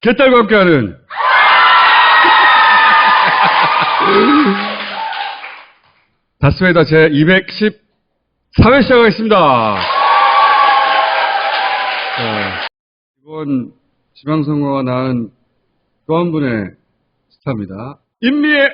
개딸과 함께하는 다스베이더 제 214회 시작하겠습니다. 자, 이번 지방선거가 낳은 또 한 분의 스타입니다. 임미애!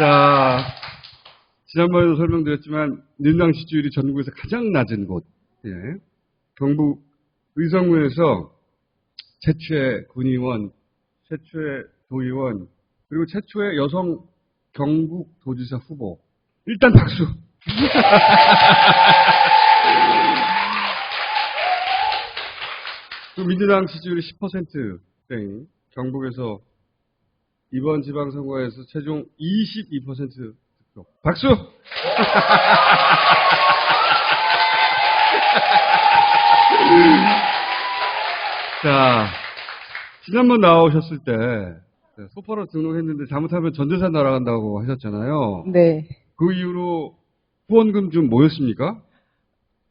자, 지난번에도 설명드렸지만 민주당 지지율이 전국에서 가장 낮은 곳, 예. 경북 의성구에서 최초의 군의원, 최초의 도의원, 그리고 최초의 여성 경북 도지사 후보. 일단 박수. 또 민주당 지지율이 10%땡 경북에서 이번 지방선거에서 최종 22% 득표. 박수! 자, 지난번 나오셨을 때 네, 소파로 등록했는데 잘못하면 전재산 날아간다고 하셨잖아요. 네. 그 이후로 후원금 좀 모였습니까?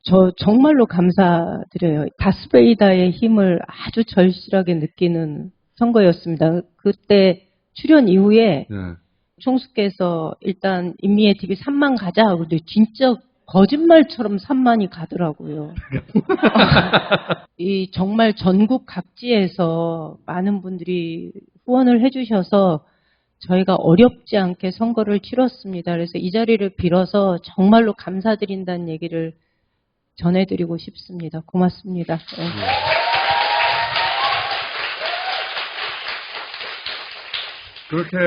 저 정말로 감사드려요. 다스베이다의 힘을 아주 절실하게 느끼는 선거였습니다. 그때 출연 이후에 네. 총수께서 일단 인미애 TV 3만 가자. 근데 진짜 거짓말처럼 3만이 가더라고요. 이 정말 전국 각지에서 많은 분들이 후원을 해주셔서 저희가 어렵지 않게 선거를 치렀습니다. 그래서 이 자리를 빌어서 정말로 감사드린다는 얘기를 전해드리고 싶습니다. 고맙습니다. 네. 그렇게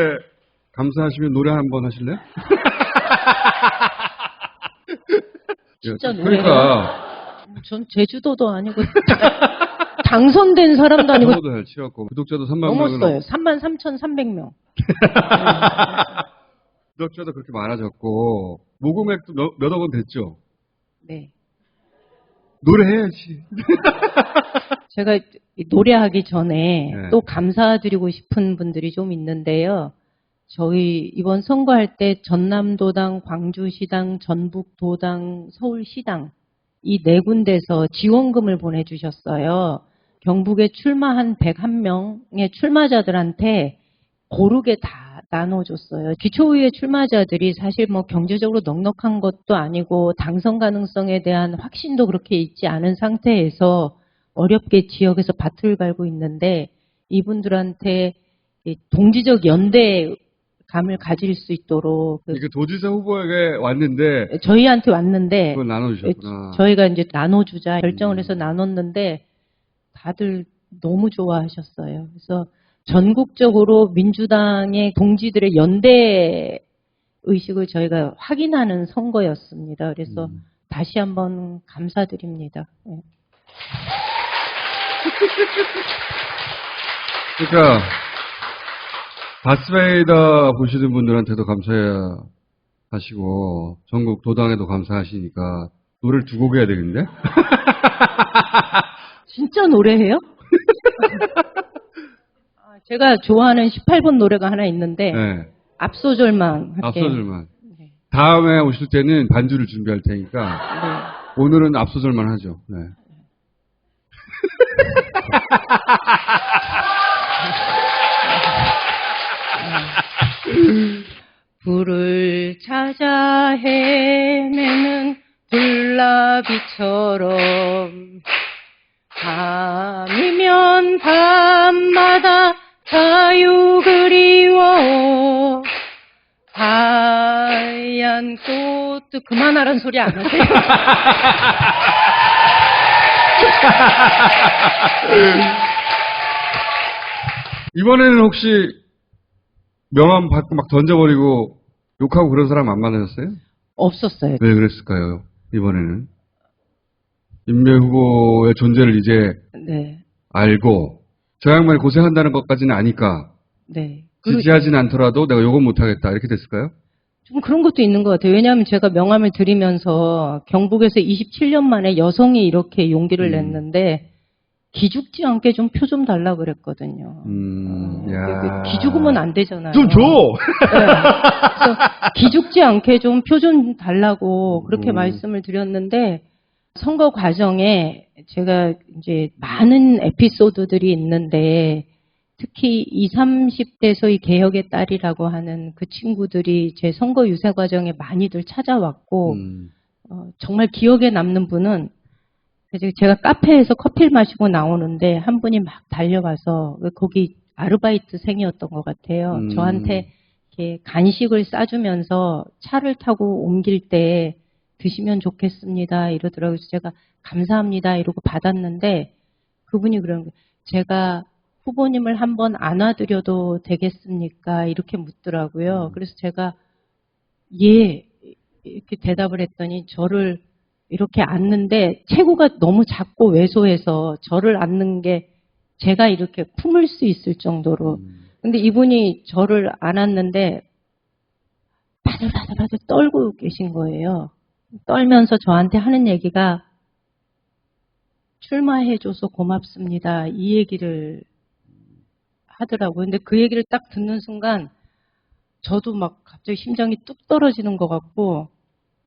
감사하시면 노래 한 번 하실래요? 진짜 그러니까 전 제주도도 아니고 당선된 사람도 아니고 선거도 잘 치렀고 구독자도 3만 명을 넘었어요. 3만 3,300명. 구독자도 그렇게 많아졌고 모금액도 몇, 몇억 원 됐죠. 네. 노래해야지. 제가 이 노래하기 전에 네. 또 감사드리고 싶은 분들이 좀 있는데요. 저희 이번 선거할 때 전남도당, 광주시당, 전북도당, 서울시당 이 네 군데서 지원금을 보내주셨어요. 경북에 출마한 101명의 출마자들한테 고르게 다 나눠줬어요. 기초의회 출마자들이 사실 뭐 경제적으로 넉넉한 것도 아니고 당선 가능성에 대한 확신도 그렇게 있지 않은 상태에서 어렵게 지역에서 밭을 갈고 있는데 이분들한테 이 동지적 연대감을 가질 수 있도록 그 도지사 후보에게 왔는데 저희한테 왔는데 그걸 나눠주셨구나. 저희가 이제 나눠주자 결정을 음. 해서 나눴는데 다들 너무 좋아하셨어요. 그래서 전국적으로 민주당의 동지들의 연대 의식을 저희가 확인하는 선거였습니다. 그래서 음. 다시 한번 감사드립니다. 네. 그러니까 다스베이더 보시는 분들한테도 감사해야 하시고 전국 도당에도 감사하시니까 노래를 두 곡 해야 되겠는데? 진짜 노래해요? 아, 제가 좋아하는 18번 노래가 하나 있는데 네. 앞소절만 할게요. 앞소절만. 네. 다음에 오실 때는 반주를 준비할 테니까 네. 오늘은 앞소절만 하죠. 네. 불을 찾아 헤매는 불나비처럼 밤이면 밤마다 자유 그리워 하얀 꽃도 그만하란 소리 안 하세요? 이번에는 혹시 명함 받고 막 던져버리고 욕하고 그런 사람 안 만나셨어요? 없었어요. 왜 그랬을까요? 이번에는. 임명 후보의 존재를 이제 네, 알고 저 양반이 고생한다는 것까지는 아니까 네. 그리고 지지하진 않더라도 내가 욕은 못하겠다 이렇게 됐을까요? 좀 그런 것도 있는 것 같아요. 왜냐하면 제가 명함을 드리면서 경북에서 27년 만에 여성이 이렇게 용기를 음. 냈는데 기죽지 않게 좀 표좀 달라 그랬거든요. 음, 어, 야. 그 기죽으면 안 되잖아요. 좀 줘! 네. 기죽지 않게 좀표좀 달라고 그렇게 음. 말씀을 드렸는데 선거 과정에 제가 이제 많은 에피소드들이 있는데 특히 20, 30대 소위 개혁의 딸이라고 하는 그 친구들이 제 선거 유세 과정에 많이들 찾아왔고 음, 어, 정말 기억에 남는 분은 제가 카페에서 커피를 마시고 나오는데 한 분이 막 달려와서 거기 아르바이트생이었던 것 같아요. 음. 저한테 이렇게 간식을 싸주면서 차를 타고 옮길 때 드시면 좋겠습니다 이러더라고요. 제가 감사합니다 이러고 받았는데 그분이 그런. 제가 후보님을 한번 안아드려도 되겠습니까? 이렇게 묻더라고요. 음. 그래서 제가 예 이렇게 대답을 했더니 저를 이렇게 앉는데 체구가 너무 작고 왜소해서 저를 앉는 게 제가 이렇게 품을 수 있을 정도로 음. 근데 이분이 저를 안았는데 바들바들바들 떨고 계신 거예요. 떨면서 저한테 하는 얘기가 출마해줘서 고맙습니다. 이 얘기를 하더라고요. 근데 그 얘기를 딱 듣는 순간 저도 막 갑자기 심장이 뚝 떨어지는 것 같고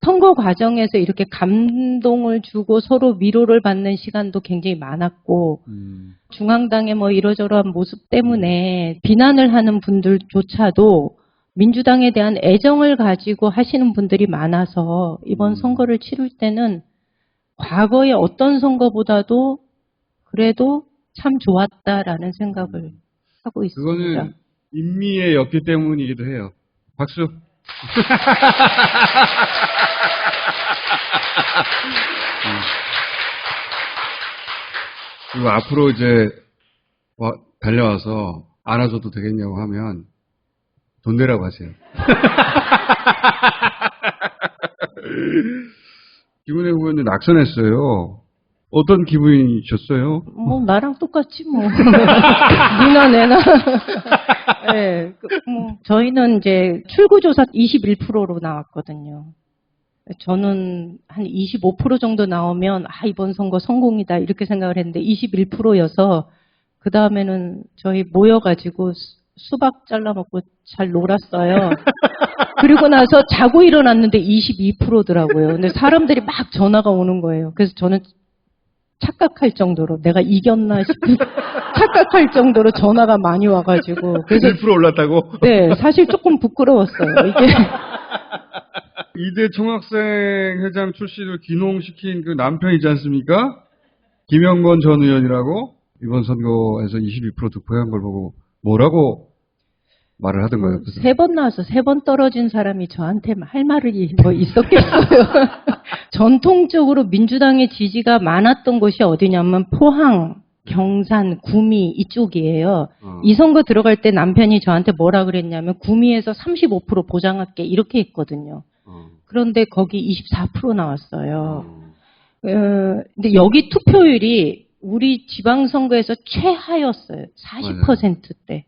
선거 과정에서 이렇게 감동을 주고 서로 위로를 받는 시간도 굉장히 많았고 음. 중앙당의 뭐 이러저러한 모습 때문에 비난을 하는 분들조차도 민주당에 대한 애정을 가지고 하시는 분들이 많아서 이번 음. 선거를 치를 때는 과거의 어떤 선거보다도 그래도 참 좋았다라는 생각을 하고 있습니다. 그거는 인미의 였기 때문이기도 해요. 박수. 음. 그리고 앞으로 이제 와- 달려와서 안아줘도 되겠냐고 하면 돈 내라고 하세요. 김은혜 후보님 낙선했어요. 어떤 기분이셨어요? 뭐 나랑 똑같지 뭐. 니나 내나. 네, 그, 뭐 저희는 이제 출구조사 21%로 나왔거든요. 저는 한 25% 정도 나오면 아 이번 선거 성공이다 이렇게 생각을 했는데 21%여서 그 다음에는 저희 모여가지고 수- 수박 잘라 먹고 잘 놀았어요. 그리고 나서 자고 일어났는데 22%더라고요. 근데 사람들이 막 전화가 오는 거예요. 그래서 저는 착각할 정도로 내가 이겼나 싶은 착각할 정도로 전화가 많이 와가지고 그래서 1% 올랐다고? 네 사실 조금 부끄러웠어요. 이게 이대 총학생 회장 출신을 기농시킨 그 남편이지 않습니까? 김영건 전 의원이라고 이번 선거에서 22% 득표한 걸 보고 뭐라고 말을 하던가요? 그래서 세번 나와서 세 번 떨어진 사람이 저한테 할 말이 뭐 있었겠어요. 전통적으로 민주당의 지지가 많았던 곳이 어디냐면 포항, 경산, 구미 이쪽이에요. 어, 이 선거 들어갈 때 남편이 저한테 뭐라 그랬냐면 구미에서 35% 보장할게 이렇게 했거든요. 어, 그런데 거기 24% 나왔어요. 어. 어, 근데 여기 투표율이 우리 지방선거에서 최하였어요. 40%대.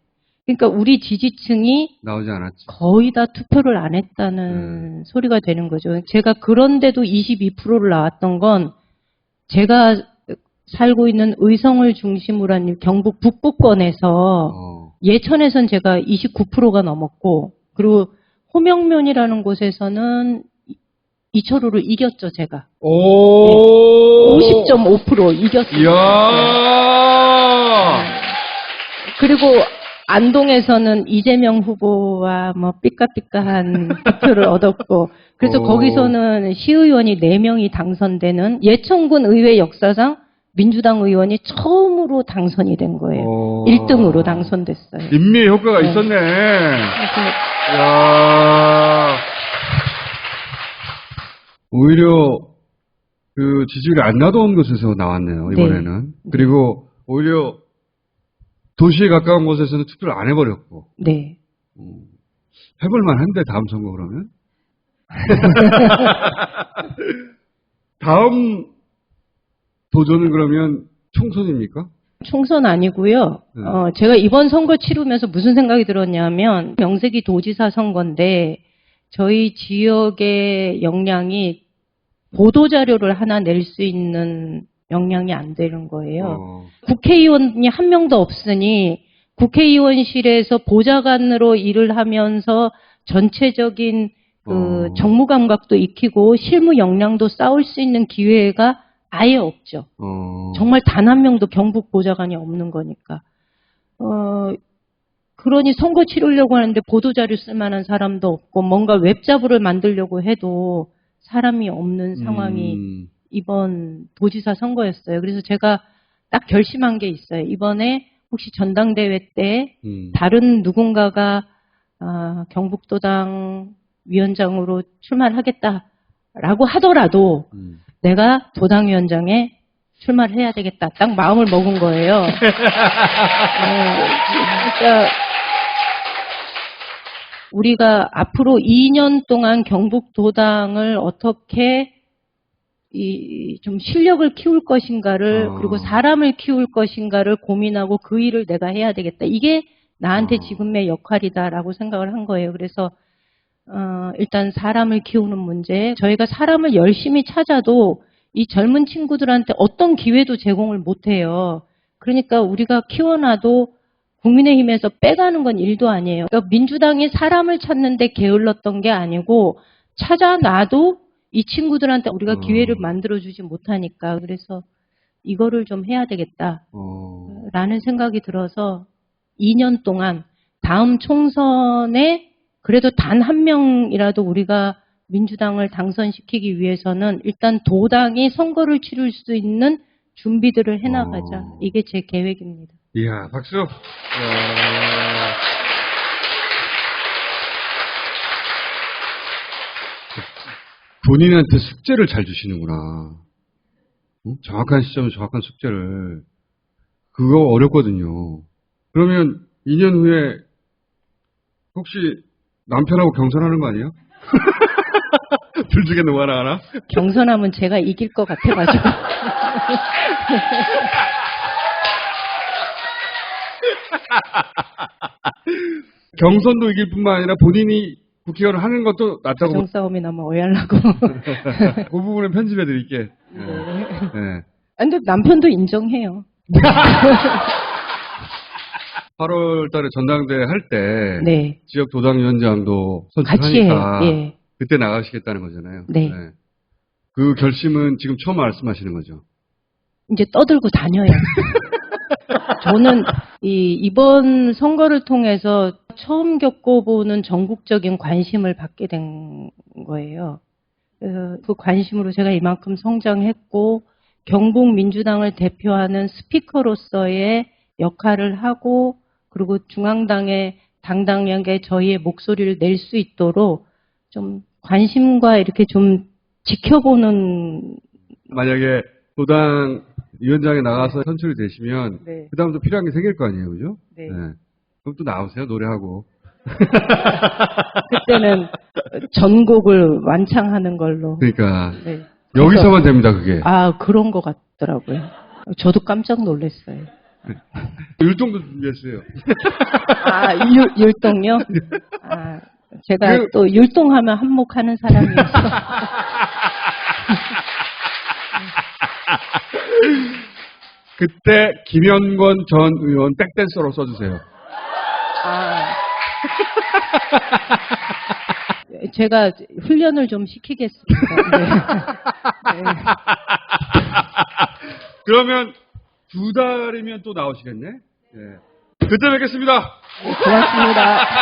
그러니까 우리 지지층이 나오지 않았지. 거의 다 투표를 안 했다는 소리가 되는 거죠. 제가 그런데도 22%를 나왔던 건 제가 살고 있는 의성을 중심으로 한 경북 북부권에서 어, 예천에선 제가 29%가 넘었고 그리고 호명면이라는 곳에서는 이- 이철우를 이겼죠, 제가. 오! 50.5% 이겼어요. 이야! 그리고 안동에서는 이재명 후보와 뭐 삐까삐까한 득표를 얻었고 그래서 오. 거기서는 시의원이 4명이 당선되는 예천군 의회 역사상 민주당 의원이 처음으로 당선이 된 거예요. 어. 1등으로 당선됐어요. 인미의 효과가 네. 있었네. 야 오히려 그 지지율이 안 나던 곳에서 나왔네요, 이번에는. 그리고 오히려 도시에 가까운 곳에서는 투표를 안 해버렸고. 네. 음, 해볼만 한데, 다음 선거 그러면? 다음 도전은 그러면 총선입니까? 총선 아니고요. 네. 어, 제가 이번 선거 치르면서 무슨 생각이 들었냐면 명색이 도지사 선거인데 저희 지역의 역량이 보도 자료를 하나 낼 수 있는 역량이 안 되는 거예요. 어, 국회의원이 한 명도 없으니 국회의원실에서 보좌관으로 일을 하면서 전체적인 그 어. 정무 감각도 익히고 실무 역량도 쌓을 수 있는 기회가 아예 없죠. 어. 정말 단 한 명도 경북 보좌관이 없는 거니까. 어, 그러니 선거 치르려고 하는데 보도자료 쓸 만한 사람도 없고 뭔가 웹자부를 만들려고 해도 사람이 없는 상황이 음, 이번 도지사 선거였어요. 그래서 제가 딱 결심한 게 있어요. 이번에 혹시 전당대회 때 음. 다른 누군가가 아, 경북도당 위원장으로 출마를 하겠다라고 하더라도 음. 내가 도당위원장에 출마를 해야 되겠다. 딱 마음을 먹은 거예요. 어, 그러니까 우리가 앞으로 2년 동안 경북도당을 어떻게 이 좀 실력을 키울 것인가를 어. 그리고 사람을 키울 것인가를 고민하고 그 일을 내가 해야 되겠다. 이게 나한테 어. 지금의 역할이다라고 생각을 한 거예요. 그래서 어, 일단 사람을 키우는 문제. 저희가 사람을 열심히 찾아도 이 젊은 친구들한테 어떤 기회도 제공을 못 해요. 그러니까 우리가 키워놔도 국민의힘에서 빼가는 건 일도 아니에요. 그러니까 민주당이 사람을 찾는데 게을렀던 게 아니고 찾아놔도 이 친구들한테 우리가 어. 기회를 만들어주지 못하니까 그래서 이거를 좀 해야 되겠다. 어. 라는 생각이 들어서 2년 동안 다음 총선에 그래도 단 한 명이라도 우리가 민주당을 당선시키기 위해서는 일단 도당이 선거를 치를 수 있는 준비들을 해나가자. 어. 이게 제 계획입니다. 이야, 박수. 이야. 본인한테 숙제를 잘 주시는구나. 응? 정확한 시점에 정확한 숙제를. 그거 어렵거든요. 그러면 2년 후에 혹시 남편하고 경선하는 거 아니에요? 둘 중에 누구 하나 하나? 경선하면 제가 이길 것 같아가지고. 경선도 이길 뿐만 아니라 본인이 국회의원을 하는 것도 낫다고 가정 싸움이 나면 오해하려고. 그 부분은 편집해 드릴게. 네. 네. 근데 남편도 인정해요. 8월 달에 전당대회 할 때 네. 지역 도당위원장도 같이. 선출하니까 예. 그때 나가시겠다는 거잖아요. 네. 그 결심은 지금 처음 말씀하시는 거죠. 이제 떠들고 다녀요. 저는 이 이번 선거를 통해서 처음 겪어보는 전국적인 관심을 받게 된 거예요. 그 관심으로 제가 이만큼 성장했고 경북 민주당을 대표하는 스피커로서의 역할을 하고 그리고 중앙당의 당당하게 저희의 목소리를 낼 수 있도록 좀 관심과 이렇게 좀 지켜보는 만약에 도당 위원장에 나가서 선출이 되시면 네. 그다음부터 필요한 게 생길 거 아니에요, 그죠? 네. 그럼 또 나오세요, 노래하고. 그때는 전곡을 완창하는 걸로. 그러니까 네. 여기서만 됩니다, 그게. 아 그런 것 같더라고요. 저도 깜짝 놀랐어요. 율동도 준비했어요. 아 율, 율동요? 아 제가 그- 또 율동하면 한몫하는 사람이어서. 그때 김현권 전 의원 백댄서로 써주세요. 아. 제가 훈련을 좀 시키겠습니다. 네. 네. 그러면 두 달이면 또 나오시겠네? 예. 그때 뵙겠습니다. 고맙습니다.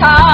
time.